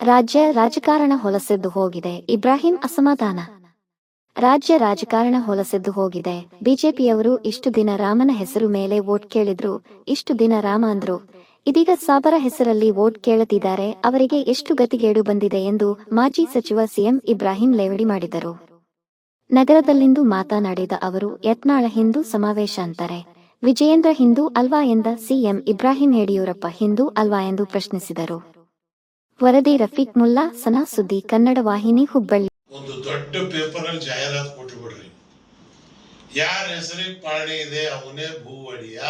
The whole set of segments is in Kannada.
ರಾಜ್ಯ ರಾಜಕಾರಣ ಹೊಲಸೆದ್ದು ಹೋಗಿದೆ. ಇಬ್ರಾಹಿಂ ಅಸಮಾಧಾನ. ರಾಜ್ಯ ರಾಜಕಾರಣ ಹೊಲಸೆದ್ದು ಹೋಗಿದೆ. ಬಿಜೆಪಿಯವರು ಇಷ್ಟು ದಿನ ರಾಮನ ಹೆಸರು ಮೇಲೆ ವೋಟ್ ಕೇಳಿದ್ರು. ಇಷ್ಟು ದಿನ ರಾಮ ಅಂದ್ರು. ಇದೀಗ ಸಾಬರ ಹೆಸರಲ್ಲಿ ವೋಟ್ ಕೇಳುತ್ತಿದ್ದಾರೆ ಅವರಿಗೆ ಎಷ್ಟು ಗತಿಗೇಡು ಬಂದಿದೆ ಎಂದು ಮಾಜಿ ಸಚಿವ ಸಿಎಂ ಇಬ್ರಾಹಿಂ ಲೇವಡಿ ಮಾಡಿದರು. ನಗರದಲ್ಲಿಂದು ಮಾತನಾಡಿದ ಅವರು, ಯತ್ನಾಳ ಹಿಂದೂ ಸಮಾವೇಶ ಅಂತಾರೆ. ವಿಜಯೇಂದ್ರ ಹಿಂದೂ ಅಲ್ವಾ ಎಂದ ಸಿಎಂ ಇಬ್ರಾಹಿಂ ಯಡಿಯೂರಪ್ಪ ಹಿಂದೂ ಅಲ್ವಾ ಎಂದು ಪ್ರಶ್ನಿಸಿದರು. ವರದಿ ರಫೀಕ್ ಮುಲ್ಲಾ, ಸನಾ ಸುದ್ದಿ, ಕನ್ನಡ ವಾಹಿನಿ, ಹುಬ್ಬಳ್ಳಿ. ಒಂದು ದೊಡ್ಡ ಪೇಪರ್ ಅಲ್ಲಿ ಜಾಹೀರಾತು ಕೊಟ್ಟು ಬಿಡ್ರಿ ಯಾರ ಹೆಸರಿಗೆ ಪಾಣಿ ಇದೆ, ಅವನೇ ಭೂ ಒಡೆಯ.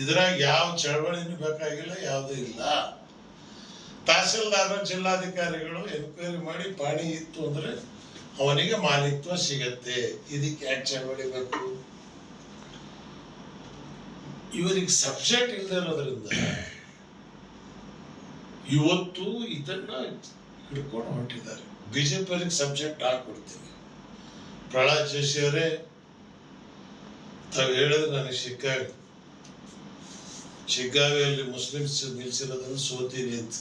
ಇದ್ರಾಗ ಯಾವ ಚಳವಳಿನೂ ಬೇಕಾಗಿಲ್ಲ, ಯಾವುದೂ ಇಲ್ಲ. ತಹಸೀಲ್ದಾರ ಜಿಲ್ಲಾಧಿಕಾರಿಗಳು ಎನ್ಕ್ವೈರಿ ಮಾಡಿ ಪಾಣಿ ಇತ್ತು ಅಂದ್ರೆ ಅವನಿಗೆ ಮಾಲೀಕತ್ವ ಸಿಗತ್ತೆ. ಇದಕ್ಕೆ ಯಾಕೆ ಚಳವಳಿ ಬೇಕು? ಇವರಿಗೆ ಸಬ್ಜೆಕ್ಟ್ ಇಲ್ಲದೆ ಇರೋದ್ರಿಂದ ಇವತ್ತು ಇದನ್ನ ಹಿಡ್ಕೊಂಡು ಹೊರಟಿದ್ದಾರೆ. ಬಿಜೆಪಿ ಸಬ್ಜೆಕ್ಟ್ ಹಾಕ್ಬಿಡ್ತೀನಿ. ಪ್ರಹ್ಲಾದ್ ಜೋಶಿ ಅವರೇ, ತಾವು ಹೇಳಿದ್ರೆ ನನಗೆ ಶಿಗ್ಗಾವಿ ಶಿಗ್ಗಾವಿಯಲ್ಲಿ ಮುಸ್ಲಿಮ್ಸ್ ನಿಲ್ಸಿರೋದನ್ನು ಸೋತೀನಿ ಅಂತ.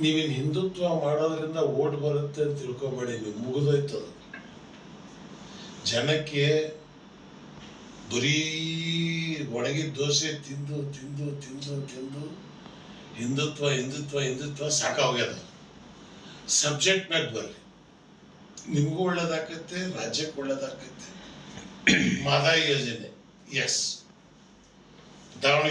ನೀವಿನ್ ಹಿಂದುತ್ವ ಮಾಡೋದ್ರಿಂದ ಓಟ್ ಬರುತ್ತೆ ಅಂತ ತಿಳ್ಕೊಬೇಡಿ ನೀವು ಮುಗಿದೋಯ್ತು ಜನಕ್ಕೆ ಬರೀ ಒಣಗಿದ ದೋಸೆ ತಿಂದು ತಿಂದು ತಿಂದು ತಿಂದು ಹಿಂದುತ್ವ ಹಿಂದುತ್ವ ಹಿಂದುತ್ವ ಸಾಕಾಗ್ಯದ ಸಬ್ಜೆಕ್ಟ್ ಮ್ಯಾಗ ಬರ್ರಿ ನಿಮಗೂ ಒಳ್ಳೇದಾಕತ್ತೆ ರಾಜ್ಯಕ್ಕೆ ಒಳ್ಳೇದಾಕತ್ತೆ ಮಾದಾಯಿ ಯೋಜನೆ ಎಸ್ ದಾವಣಗೆರೆ